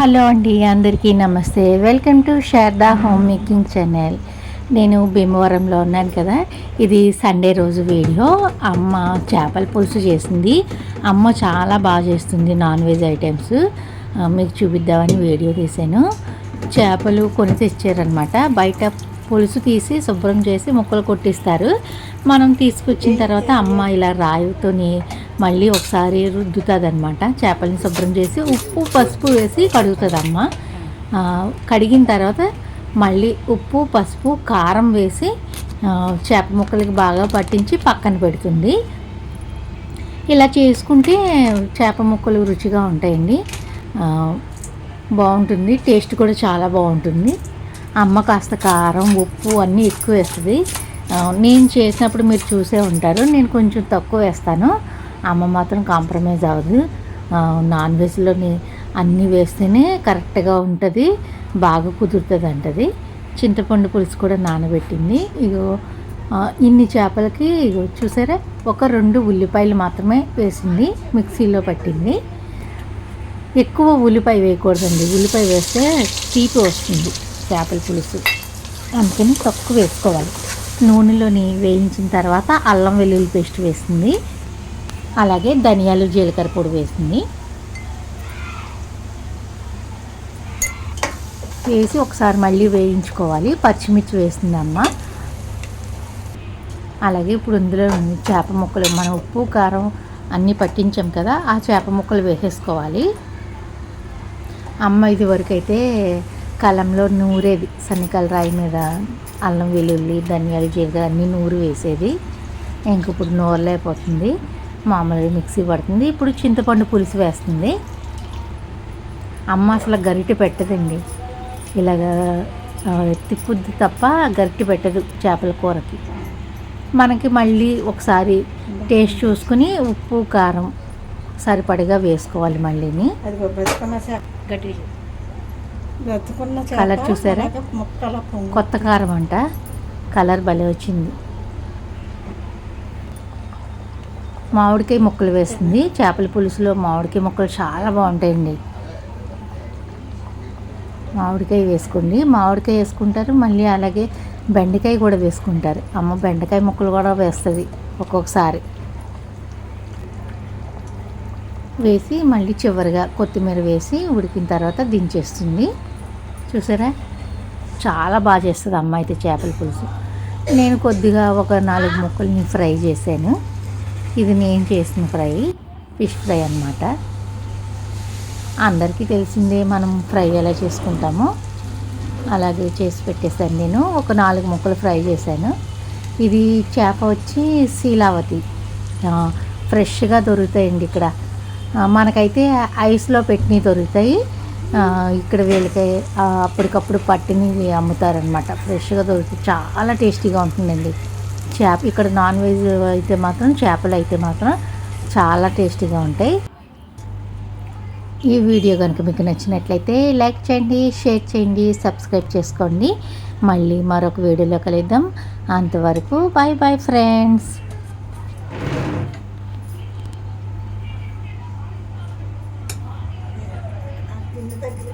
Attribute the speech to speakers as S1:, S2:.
S1: Hello అండి అందరికీ నమస్తే. Welcome to Sharada home making channel నేను భీమవరంలో ఉన్నాను కదా. ఇది సండే రోజు వీడియో. అమ్మ చేపల పులుసు చేసింది. అమ్మ చాలా బాగా చేస్తుంది నాన్ వెజ్ ఐటమ్స్. మీకు చూపిద్దామని వీడియో తీశాను చేపలు కొని తెచ్చారనమాట బయట పులుసు తీసి శుభ్రం చేసి ముక్కలు కొట్టిస్తారు. మనం తీసుకొచ్చిన తర్వాత అమ్మ ఇలా రాయితోని మళ్ళీ ఒకసారి రుద్దుతుంది అనమాట చేపల్ని శుభ్రం చేసి ఉప్పు పసుపు వేసి కడుగుతుంది అమ్మ కడిగిన తర్వాత మళ్ళీ ఉప్పు పసుపు కారం వేసి చేప ముక్కలకి బాగా పట్టించి పక్కన పెడుతుంది. ఇలా చేసుకుంటే చేప ముక్కలు రుచిగా ఉంటాయండి. బాగుంటుంది. టేస్ట్ కూడా చాలా బాగుంటుంది. అమ్మ కాస్త కారం ఉప్పు అన్నీ ఎక్కువ వేస్తుంది. నేను చేసినప్పుడు మీరు చూసే ఉంటారు. నేను కొంచెం తక్కువ వేస్తాను. అమ్మ మాత్రం కాంప్రమైజ్ అవ్వదు. నాన్ వెజ్లోని అన్నీ వేస్తేనే కరెక్ట్గా ఉంటుంది. బాగా కుదురుతుంది అంటది. చింతపండు పులుసు కూడా నానబెట్టింది. ఇగో ఇన్ని చేపలకి ఇగో చూసారా? ఒక రెండు ఉల్లిపాయలు మాత్రమే వేసింది. మిక్సీలో పట్టింది. ఎక్కువ ఉల్లిపాయ వేయకూడదండి. ఉల్లిపాయ వేస్తే తీపి వస్తుంది. చేపల పులుసు. అందుకని తక్కువ వేసుకోవాలి. నూనెలోని వేయించిన తర్వాత అల్లం వెల్లుల్లి పేస్ట్ వేస్తుంది. అలాగే ధనియాలు జీలకర్ర పొడి వేసింది వేసి ఒకసారి మళ్ళీ వేయించుకోవాలి. పచ్చిమిర్చి వేసింది అమ్మ. అలాగే ఇప్పుడు ఇందులో చేప ముక్కలు మనం ఉప్పు కారం అన్నీ పట్టించాం కదా ఆ చేప ముక్కలు వేసేసుకోవాలి. అమ్మ ఇది వరకైతే కలంలో నూరేది సన్నికల రాయి మీద అల్లం వెల్లుల్లి ధనియాలు జీలకర్ర అన్నీ నూరు వేసేది ఇంక ఇప్పుడు నూరలేకపోతుంది మామూలుగా మిక్సీ పడుతుంది. ఇప్పుడు చింతపండు పులుసు వేస్తుంది. అమ్మ అసలు గరిటె పెట్టదండి. ఇలాగా తిప్పుద్ది తప్ప గరిటె పెట్టదు చేపల కూరకి. మనకి మళ్ళీ ఒకసారి టేస్ట్ చూసుకుని ఉప్పు కారం సరిపడగా వేసుకోవాలి మళ్ళీని. కలర్ చూసారా? కొత్త కారం అంట. కలర్ భలే వచ్చింది. మామిడికాయ ముక్కలు వేస్తుంది. చేపల పులుసులో మామిడికాయ ముక్కలు చాలా బాగుంటాయండి. మామిడికాయ వేసుకోండి. మామిడికాయ వేసుకుంటారు. మళ్ళీ అలాగే బెండకాయ కూడా వేసుకుంటారు. అమ్మ బెండకాయ ముక్కలు కూడా వేస్తుంది ఒక్కొక్కసారి. వేసి మళ్ళీ చివరిగా కొత్తిమీర వేసి ఉడికిన తర్వాత దించేస్తుంది. చూసారా? చాలా బాగా చేస్తుంది అమ్మ అయితే చేపల పులుసు. నేను కొద్దిగా ఒక నాలుగు ముక్కల్ని ఫ్రై చేశాను. ఇది నేను చేసిన ఫ్రై ఫిష్ ఫ్రై అన్నమాట. అందరికీ తెలిసిందే మనం ఫ్రై ఎలా చేసుకుంటామో. అలాగే చేసి పెట్టేశాను నేను. ఒక నాలుగు ముక్కలు ఫ్రై చేశాను. ఇది చేప వచ్చి శీలావతి. ఫ్రెష్గా దొరుకుతాయండి ఇక్కడ. మనకైతే ఐస్లో పెట్టినవి దొరుకుతాయి. ఇక్కడ వీళ్ళకి అప్పటికప్పుడు పట్టినవి అమ్ముతారనమాట ఫ్రెష్గా దొరుకుతాయి. చాలా టేస్టీగా ఉంటుందండి. చేప ఇక్కడ నాన్ వెజ్ అయితే మాత్రం చేపలు అయితే మాత్రం చాలా టేస్టీగా ఉంటాయి. ఈ వీడియో కనుక మీకు నచ్చినట్లయితే లైక్ చేయండి షేర్ చేయండి సబ్స్క్రైబ్ చేసుకోండి. మళ్ళీ మరొక వీడియోలో కలుద్దాం. అంతవరకు bye bye friends. Thank you.